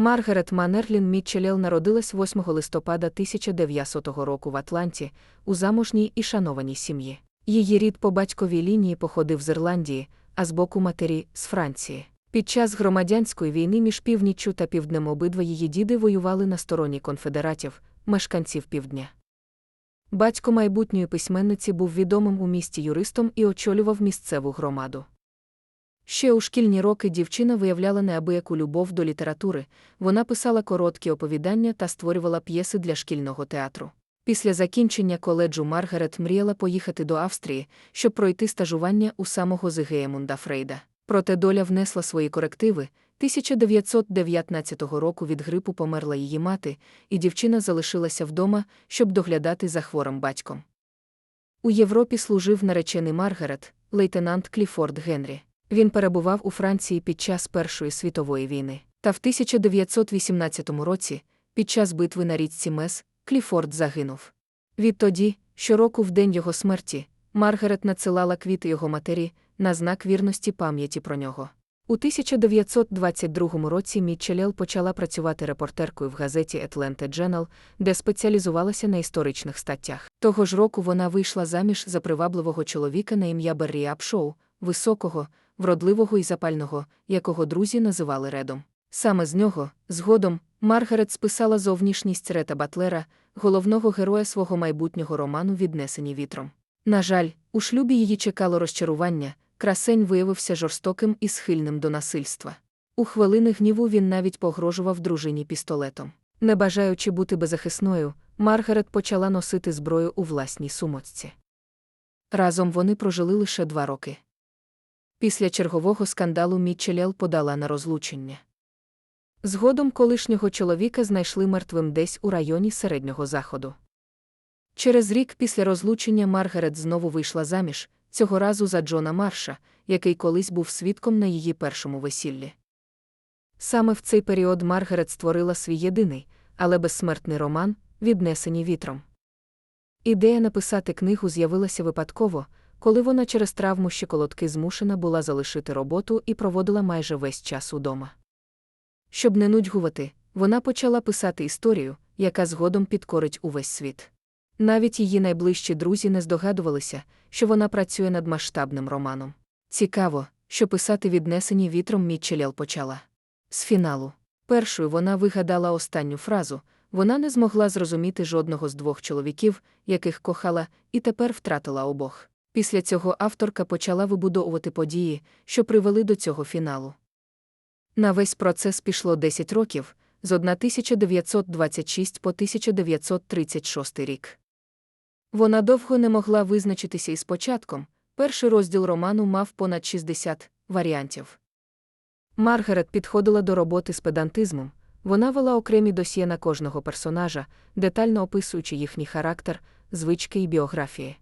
Маргарет Манерлін Мітчелел народилась 8 листопада 1900 року в Атланті у заможній і шанованій сім'ї. Її рід по батьковій лінії походив з Ірландії, а з боку матері з Франції. Під час громадянської війни між північчю та півднем обидва її діди воювали на стороні конфедератів, мешканців півдня. Батько майбутньої письменниці був відомим у місті юристом і очолював місцеву громаду. Ще у шкільні роки дівчина виявляла неабияку любов до літератури, вона писала короткі оповідання та створювала п'єси для шкільного театру. Після закінчення коледжу Маргарет мріяла поїхати до Австрії, щоб пройти стажування у самого Зигеємунда Фрейда. Проте доля внесла свої корективи. 1919 року від грипу померла її мати, і дівчина залишилася вдома, щоб доглядати за хворим батьком. У Європі служив наречений Маргарет, лейтенант Кліфорд Генрі. Він перебував у Франції під час Першої світової війни. Та в 1918 році, під час битви на річці Мес, Кліфорд загинув. Відтоді, щороку в день його смерті, Маргарет надсилала квіти його матері на знак вірності пам'яті про нього. У 1922 році Мітчелел почала працювати репортеркою в газеті Atlanta Journal, де спеціалізувалася на історичних статтях. Того ж року вона вийшла заміж за привабливого чоловіка на ім'я Беррі Апшоу, високого, вродливого і запального, якого друзі називали Редом. Саме з нього, згодом, Маргарет списала зовнішність Рета Батлера, головного героя свого майбутнього роману Віднесені вітром. На жаль, у шлюбі її чекало розчарування, красень виявився жорстоким і схильним до насильства. У хвилини гніву він навіть погрожував дружині пістолетом. Не бажаючи бути беззахисною, Маргарет почала носити зброю у власній сумочці. Разом вони прожили лише два роки. Після чергового скандалу Мітчелел подала на розлучення. Згодом колишнього чоловіка знайшли мертвим десь у районі середнього заходу. Через рік після розлучення Маргарет знову вийшла заміж, цього разу за Джона Марша, який колись був свідком на її першому весіллі. Саме в цей період Маргарет створила свій єдиний, але безсмертний роман, віднесені вітром. Ідея написати книгу з'явилася випадково, коли вона через травму щеколотки змушена була залишити роботу і проводила майже весь час удома. Щоб не нудьгувати, вона почала писати історію, яка згодом підкорить увесь світ. Навіть її найближчі друзі не здогадувалися, що вона працює над масштабним романом. Цікаво, що писати віднесені вітром Мітчелел почала. З фіналу. Першою вона вигадала останню фразу вона не змогла зрозуміти жодного з двох чоловіків, яких кохала, і тепер втратила обох. Після цього авторка почала вибудовувати події, що привели до цього фіналу. На весь процес пішло 10 років з 1926 по 1936 рік. Вона довго не могла визначитися із початком. Перший розділ роману мав понад 60 варіантів. Маргарет підходила до роботи з педантизмом, вона вела окремі досьє на кожного персонажа, детально описуючи їхній характер, звички і біографії.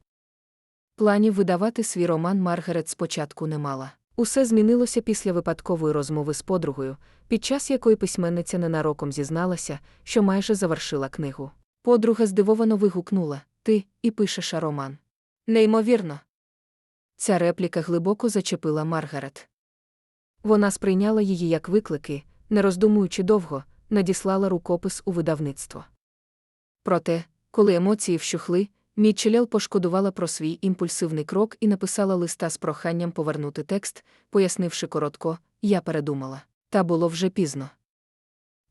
Планів видавати свій роман Маргарет спочатку не мала. Усе змінилося після випадкової розмови з подругою, під час якої письменниця ненароком зізналася, що майже завершила книгу. Подруга здивовано вигукнула Ти і пишеш роман. Неймовірно. Ця репліка глибоко зачепила Маргарет. Вона сприйняла її як виклики, не роздумуючи довго, надіслала рукопис у видавництво. Проте, коли емоції вщухли, Мітчелел пошкодувала про свій імпульсивний крок і написала листа з проханням повернути текст, пояснивши коротко, я передумала. Та було вже пізно.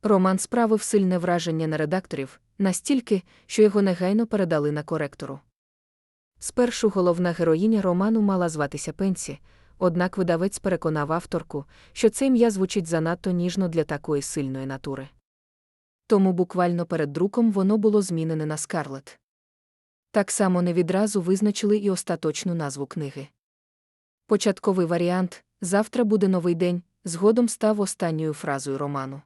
Роман справив сильне враження на редакторів, настільки, що його негайно передали на коректору. Спершу головна героїня роману мала зватися Пенсі, однак видавець переконав авторку, що це ім'я звучить занадто ніжно для такої сильної натури. Тому буквально перед друком воно було змінене на Скарлет. Так само не відразу визначили і остаточну назву книги. Початковий варіант Завтра буде новий день згодом став останньою фразою роману.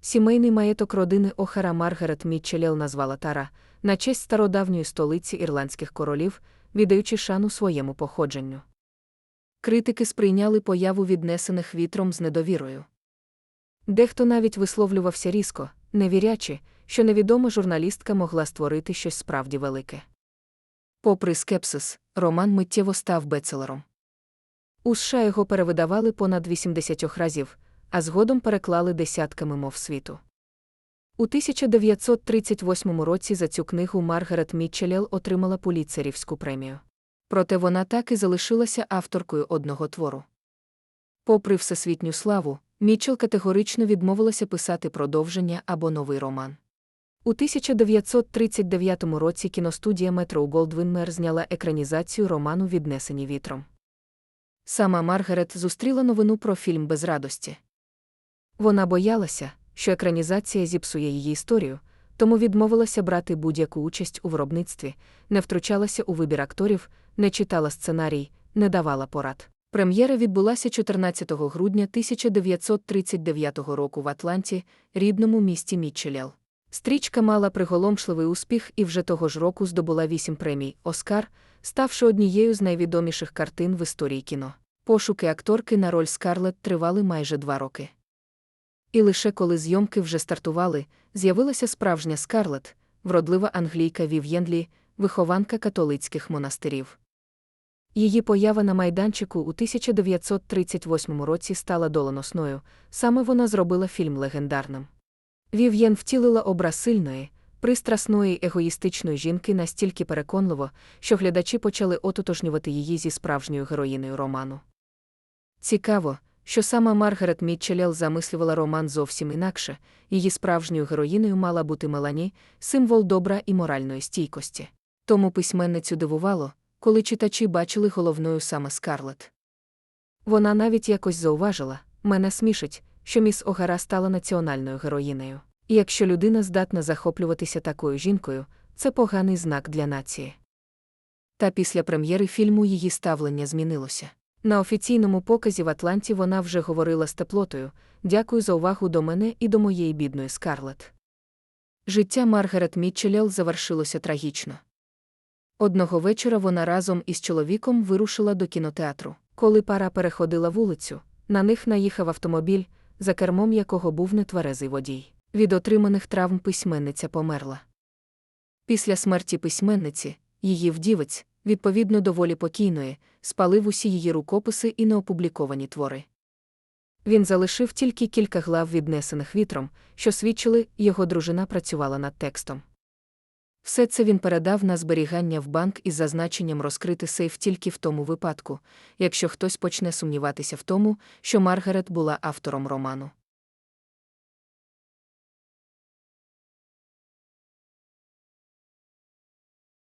Сімейний маєток родини Охара Маргарет Мітчелел назвала Тара на честь стародавньої столиці ірландських королів, віддаючи шану своєму походженню. Критики сприйняли появу віднесених вітром з недовірою. Дехто навіть висловлювався різко, не вірячи, що невідома журналістка могла створити щось справді велике. Попри скепсис, роман миттєво став бецелером. У США його перевидавали понад 80 разів, а згодом переклали десятками мов світу. У 1938 році за цю книгу Маргарет Мітчелел отримала Пуліцерівську премію. Проте вона так і залишилася авторкою одного твору. Попри всесвітню славу, Мітчел категорично відмовилася писати продовження або новий роман. У 1939 році кіностудія Метро Голдвінмер зняла екранізацію роману Віднесені вітром. Сама Маргарет зустріла новину про фільм без радості. Вона боялася, що екранізація зіпсує її історію, тому відмовилася брати будь-яку участь у виробництві, не втручалася у вибір акторів, не читала сценарій, не давала порад. Прем'єра відбулася 14 грудня 1939 року в Атланті, рідному місті Мітчелел. Стрічка мала приголомшливий успіх і вже того ж року здобула вісім премій Оскар, ставши однією з найвідоміших картин в історії кіно. Пошуки акторки на роль Скарлетт тривали майже два роки. І лише коли зйомки вже стартували, з'явилася справжня Скарлетт, вродлива англійка Вів'єнлі, вихованка католицьких монастирів. Її поява на майданчику у 1938 році стала доленосною, саме вона зробила фільм легендарним. Вів'єн втілила образ сильної, пристрасної егоїстичної жінки настільки переконливо, що глядачі почали ототожнювати її зі справжньою героїною роману. Цікаво, що сама Маргарет Мітчелел замислювала роман зовсім інакше, її справжньою героїною мала бути Мелані, символ добра і моральної стійкості. Тому письменницю дивувало, коли читачі бачили головною саме Скарлет. Вона навіть якось зауважила мене смішить, що міс Огара стала національною героїнею. І якщо людина здатна захоплюватися такою жінкою, це поганий знак для нації. Та після прем'єри фільму її ставлення змінилося. На офіційному показі в Атланті вона вже говорила з теплотою дякую за увагу до мене і до моєї бідної Скарлет. Життя Маргарет Мітчелел завершилося трагічно. Одного вечора вона разом із чоловіком вирушила до кінотеатру. Коли пара переходила вулицю, на них наїхав автомобіль, за кермом якого був нетверезий водій. Від отриманих травм письменниця померла. Після смерті письменниці, її вдівець, відповідно до волі покійної, спалив усі її рукописи і неопубліковані твори. Він залишив тільки кілька глав, віднесених вітром, що свідчили, його дружина працювала над текстом. Все це він передав на зберігання в банк із зазначенням розкрити сейф тільки в тому випадку, якщо хтось почне сумніватися в тому, що Маргарет була автором роману.